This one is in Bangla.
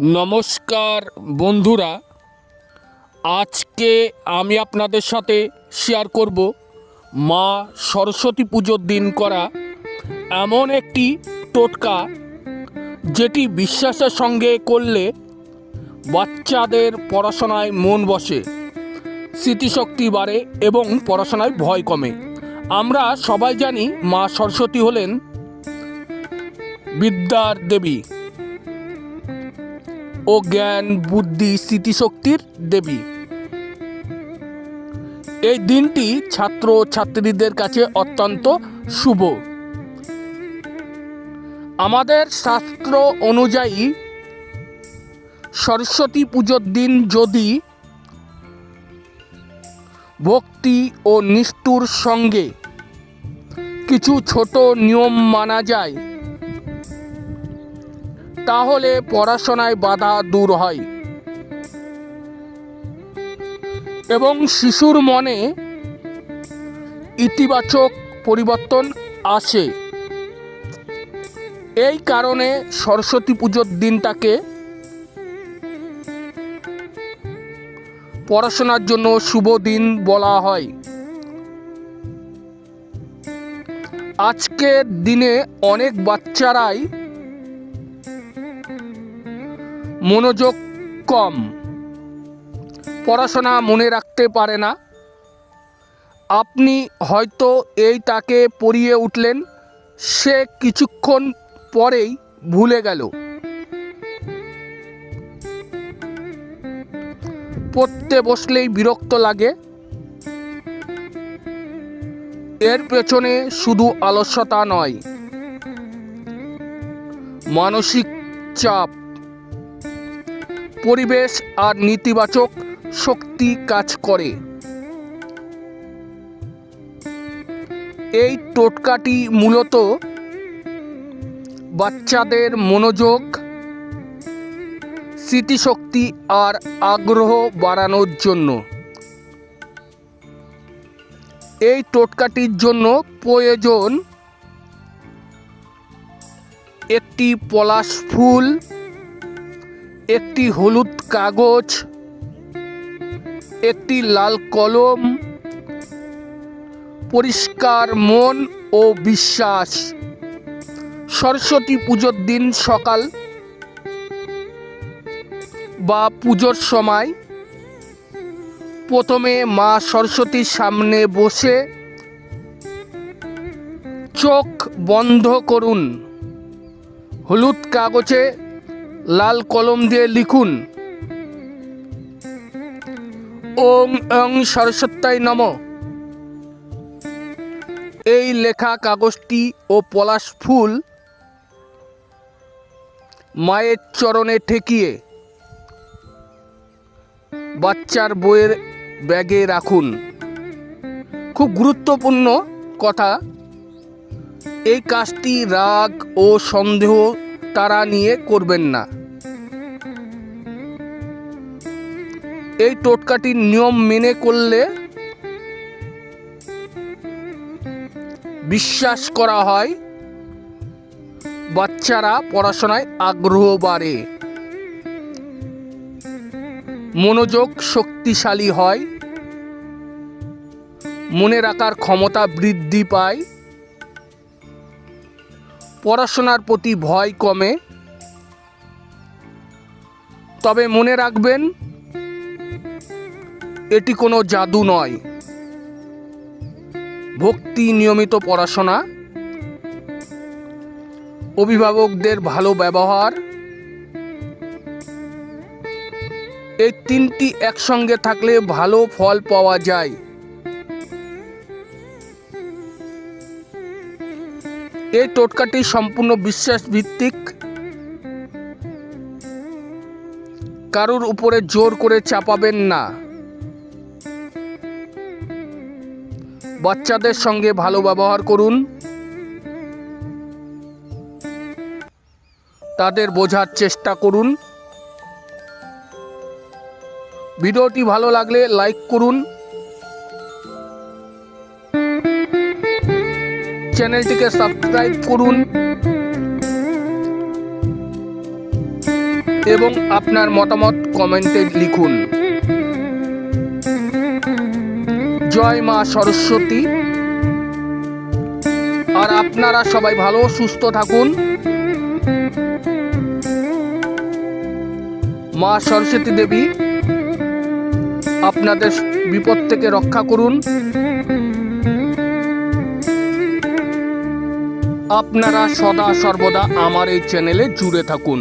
নমস্কার বন্ধুরা, আজকে আমি আপনাদের সাথে শেয়ার করব মা সরস্বতী পুজোর দিন করা এমন একটি টোটকা যেটি বিশ্বাসের সঙ্গে করলে বাচ্চাদের পড়াশোনায় মন বসে, স্মৃতিশক্তি বাড়ে এবং পড়াশোনায় ভয় কমে। আমরা সবাই জানি মা সরস্বতী হলেন বিদ্যার দেবী। ও জ্ঞান, বুদ্ধি, স্মৃতিশক্তির দেবী। এই দিনটি ছাত্র ছাত্রীদের কাছে অত্যন্ত শুভ। আমাদের শাস্ত্র অনুযায়ী সরস্বতী পুজোর দিন যদি ভক্তি ও নিষ্ঠুর সঙ্গে কিছু ছোট নিয়ম মানা যায় তাহলে পড়াশোনায় বাধা দূর হয়। এবং শিশুর মনে ইতিবাচক পরিবর্তন আসে। এই কারণে সরস্বতী পুজোর দিনটাকে পড়াশোনার জন্য শুভ দিন বলা হয়। আজকের দিনে অনেক বাচ্চারাই মনোযোগ কম। পড়াশোনা মনে রাখতে পারে না। আপনি হয়তো এই তাকে পড়িয়ে উঠলেন। সে কিছুক্ষণ পরেই ভুলে গেল। পড়তে বসলেই বিরক্ত লাগে। এর পেছনে শুধু আলস্যতা নয়, মানসিক চাপ। পরিবেশ আর নেতিবাচক শক্তি কাজ করে। এই টোটকাটি মূলত বাচ্চাদের মনোযোগ, স্মৃতিশক্তি আর আগ্রহ বাড়ানোর জন্য। এই টোটকাটির জন্য প্রয়োজন একটি পলাশ ফুল একটি হলুদ কাগজ, একটি লাল কলম, পরিষ্কার মন ও বিশ্বাস। সরস্বতী পুজোর দিন সকাল বা পুজোর সময় প্রথমে মা সরস্বতীর সামনে বসে চোখ বন্ধ করুন। হলুদ কাগজে লাল কলম দিয়ে লিখুন। ওং অং সরস্বত্যায় নম। এই লেখা কাগজটি ও পলাশ ফুল মায়ের চরণে ঠেকিয়ে বাচ্চার বইয়ের ব্যাগে রাখুন। খুব গুরুত্বপূর্ণ কথা। এই কাজটি রাগ ও সন্দেহ তারা নিয়ে করবেন না। এই টোটকাটির নিয়ম মেনে করলে বিশ্বাস করা হয়, বাচ্চারা পড়াশোনায় আগ্রহ বাড়ে। মনোযোগ শক্তিশালী হয়, মনে রাখার ক্ষমতা বৃদ্ধি পায়। পড়াশোনার প্রতি ভয় কমে। তবে মনে রাখবেন, এটি কোনো জাদু নয়। ভক্তি নিয়মিত পড়াশোনা, অভিভাবকদের ভালো ব্যবহার, এই তিনটি একসঙ্গে থাকলে ভালো ফল পাওয়া যায়। এই টোটকাটি সম্পূর্ণ বিশ্বাস ভিত্তিক কারুর উপরে জোর করে চাপাবেন না। বাচ্চাদের সঙ্গে ভালো ব্যবহার করুন। তাদের বোঝার চেষ্টা করুন। ভিডিওটি ভালো লাগলে লাইক করুন। চ্যানেলটিকে সাবস্ক্রাইব করুন এবং আপনার মতামত কমেন্টে লিখুন। জয় মা সরস্বতী। আর আপনারা সবাই ভালো, সুস্থ থাকুন। মা সরস্বতী দেবী, আপনাদের বিপদ থেকে রক্ষা করুন। আপনারা সদা সর্বদা আমার এই চ্যানেলে জুড়ে থাকুন।